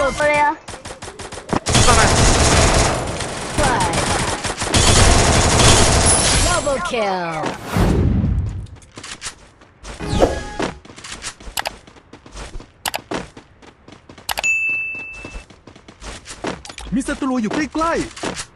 Double ตัวเลยอะเข้ามา blood. Double kill. มีศัตรูอยู่ใกล้ First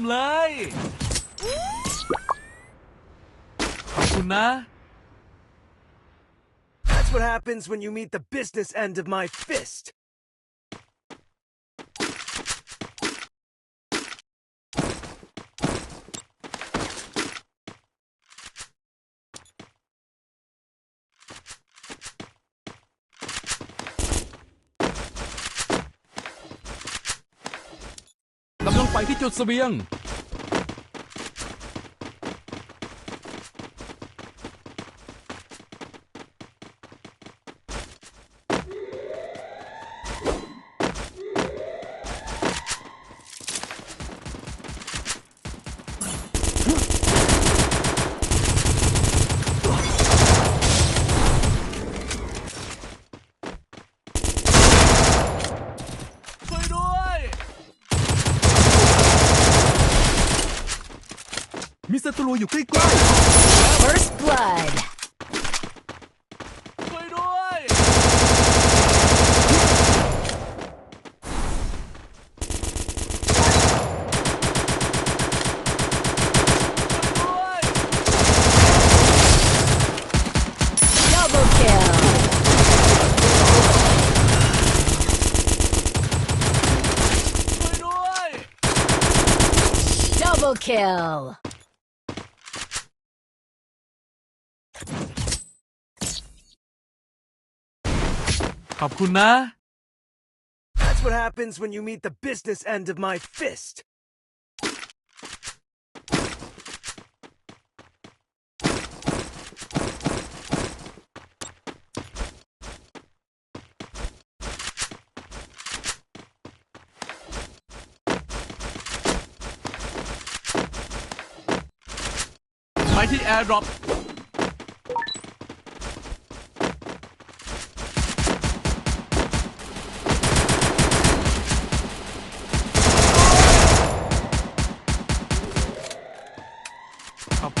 มเลย ขอบคุณนะ That's what happens when you meet the business end of my fist. จุดสเสบียง มีศัตรูอยู่ใกล้ First blood. ช่วยด้วย ช่วยด้วย Double kill. ช่วยด้วย Double kill. ขอบคุณนะ That's what happens when you meet the business end of my fist. ไป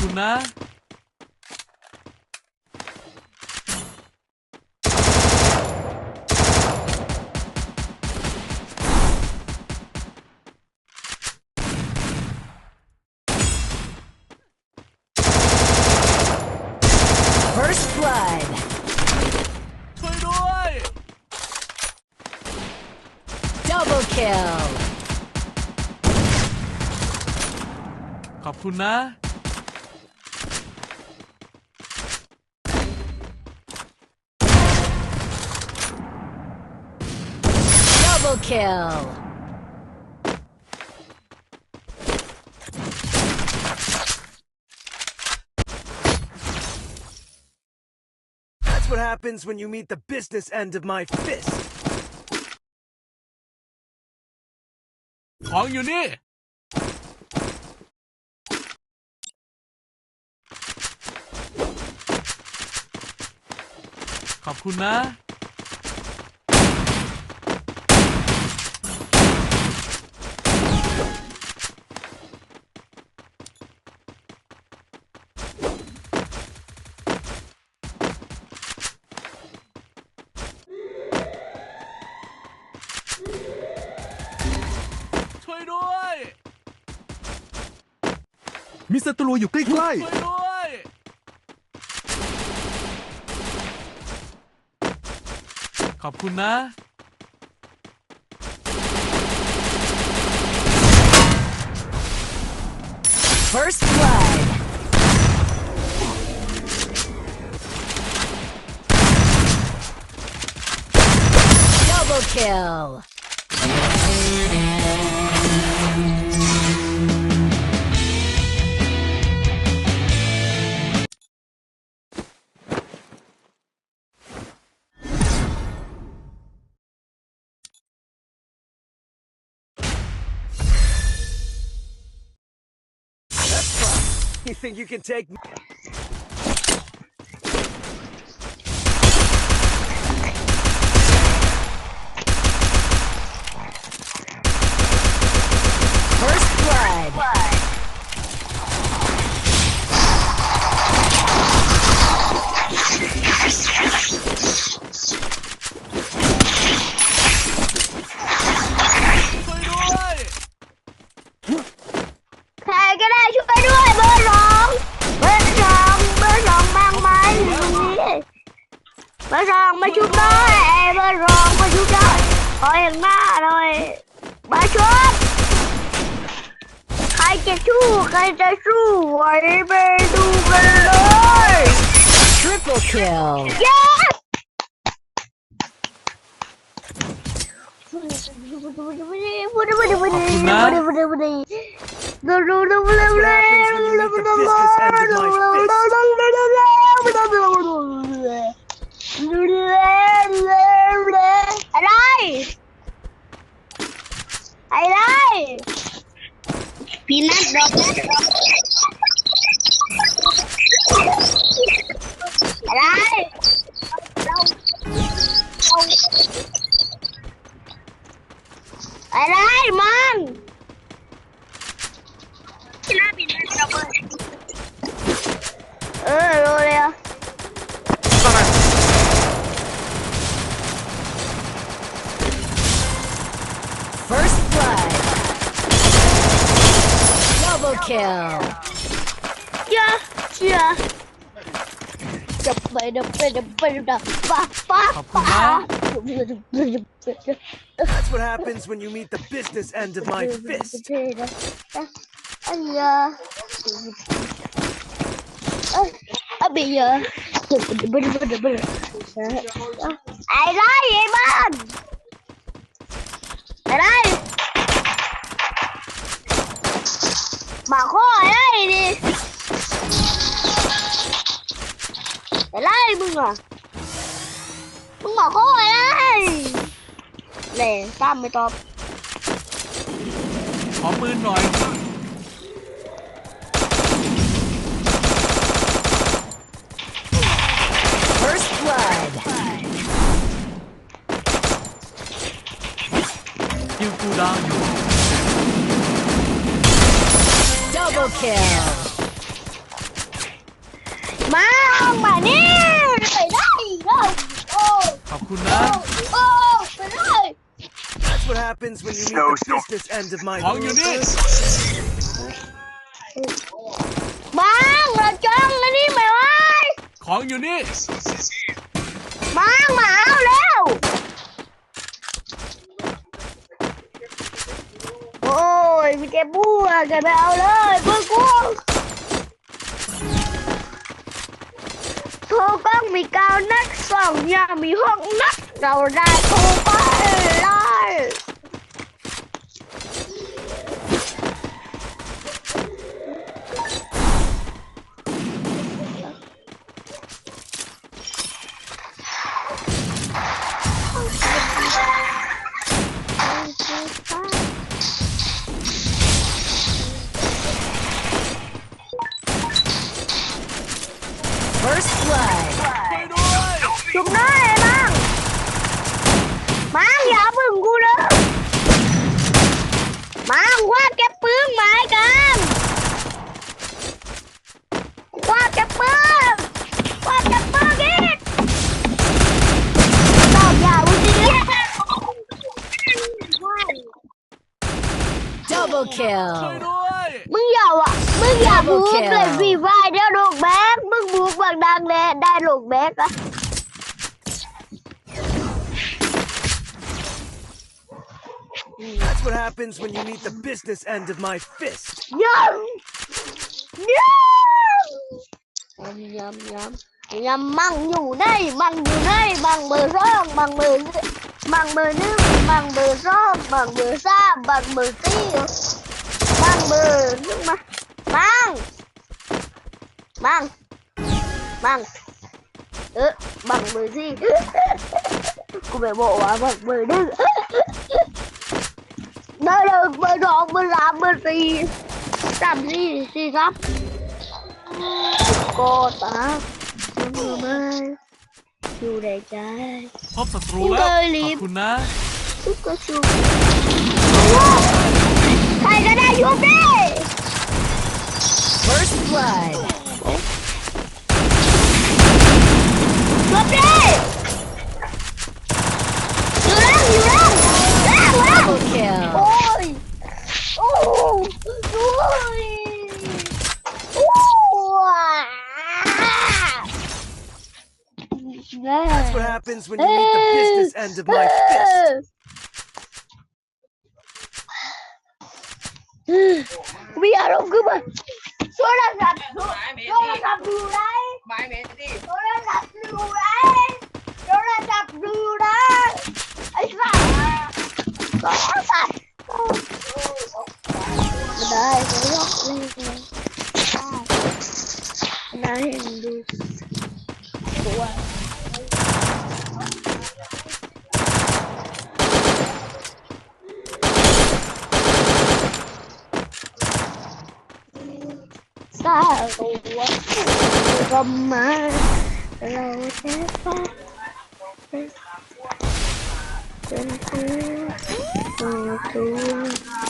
ที่แอร์ดรอป ขอบคุณนะ First blood. ช่วยด้วย Double kill. ขอบคุณนะ kill. That's what happens when you meet the business end of my fist. ของอยู่นี่ ขอบคุณนะ ศัตรูอยู่ใกล้ๆ ด้วยขอบคุณนะ First blood. Double kill. You think you can take me? mà chút đó em ơi rồi mà chút đó hỏi thằng má rồi. Ba chút hai cha chú hai cha chú vậy bê đu bê rồi triple kill. Yes. Huh? พีนัทดอกอะไรอะไรมันพีนัทพีนัทดอกเออรู้เล kill. Yeah, yeah. That's what happens when you meet the business end of my fist. Yeah. Abia. I like it, man. I like it. บ้านไอ้ไรมาข้อไอ้ไรดิไอ้ไรมึงอะมึงมาข้อไอ้ไรเล่ตามไม่ตอบขอปืนหน่อย First blood. คิวกูดาวอยู่ Double kill. มามานี่ไปได้แล้วโอ้ ขอบคุณนะ โอ้ไปได้ That's what happens when you meet the business end of my ของอยู่นี่ มาเราจ้องอันนี้ไหมวะ ของอยู่นี่ มามาเอาแล้ว ยมีแกบัวแกไปเอาเลยเพื่อนกูโทรกล้องมีเก้านัดสองอย่างมีหกนัดเราได้โทรกล้อง งอย่าบู Double ก kill เลยฟรีไฟเดี๋ยวลูกแบกมึงบูกบางดังเลยได้ลูกแบกอะ That's what happens when you meet the business end of my fist. ยังยังยำยำยำยำมั่งอยู่ไหนมั่งอยู่ไหนมั่งเบอร์ส บัง บัง บัง เออบังมือสิกูไปบอกว่าบังมือดื้นั่นเลยมือสองมือสามมือสี่สามสี่สี่ครับก็ตามือไม่อยู่ในใจพบศัตรูแล้ว ขอบคุณนะทุกกระซุกใครก็ได้ยุบดิ First blood. Double kill. Oi! Oh! Oi! That's what happens when you meet the business end of my fist. we are of Cuba. Solo la blue, solo la blue, solo la blue, solo la blue. มมา เราแค่ฟ้าเป็นตัวตัว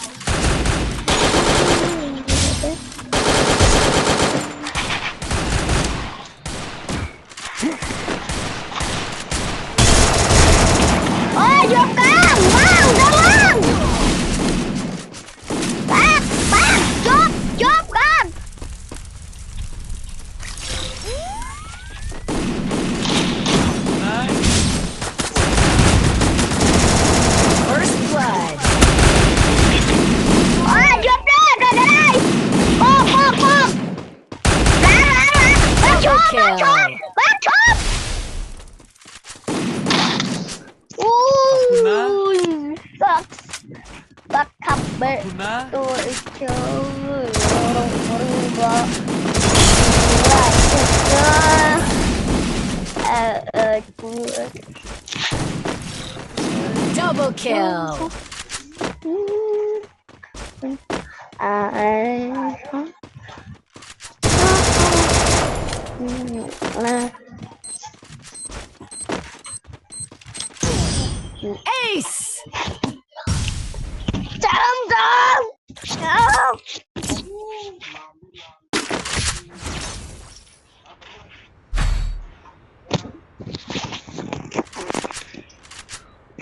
Double kill. อ่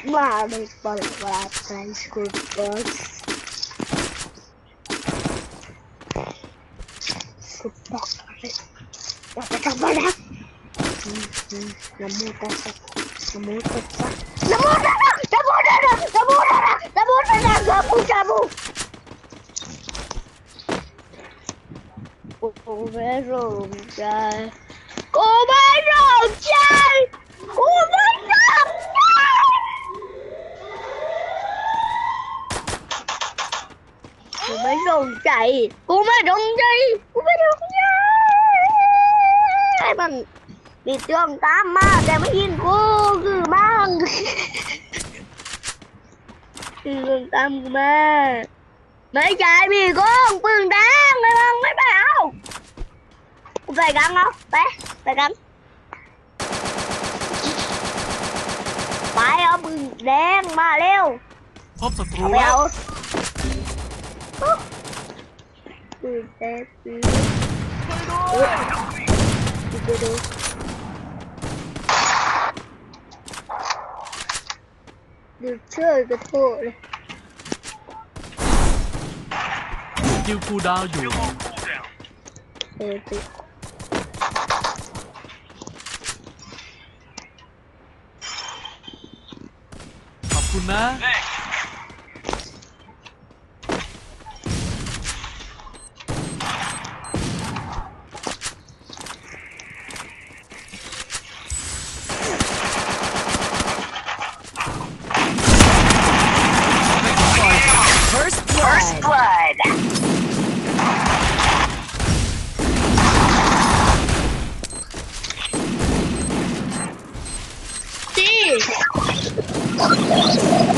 Mano, bora lá atrás, corpos. Corpos. Bota com a bola. Namora essa. Namora essa. Namora! Namora! Namora! Namora! Namora! Namora! Começou, cara. Começou, tchau! กูไม่สนใจกูไม่สนใจไอ้มันมีเรื่องตามมาแต่ไม่ยินกูคือบ้างคือเรื่องตามกูมาไม่ใช่พี่ก้องปืนแดงไม่บังไม่ไปเอากูไปกันเอาไปไปกันไปเอาปืนแดงมาเร็วพบศัตรูเอาไปแล้ว เอาปืนแดงปืนเอ้ยดูดูดูช่วยกระโถเลยคิวคูดาวอยู่เออติขอบคุณนะ Oh, my God.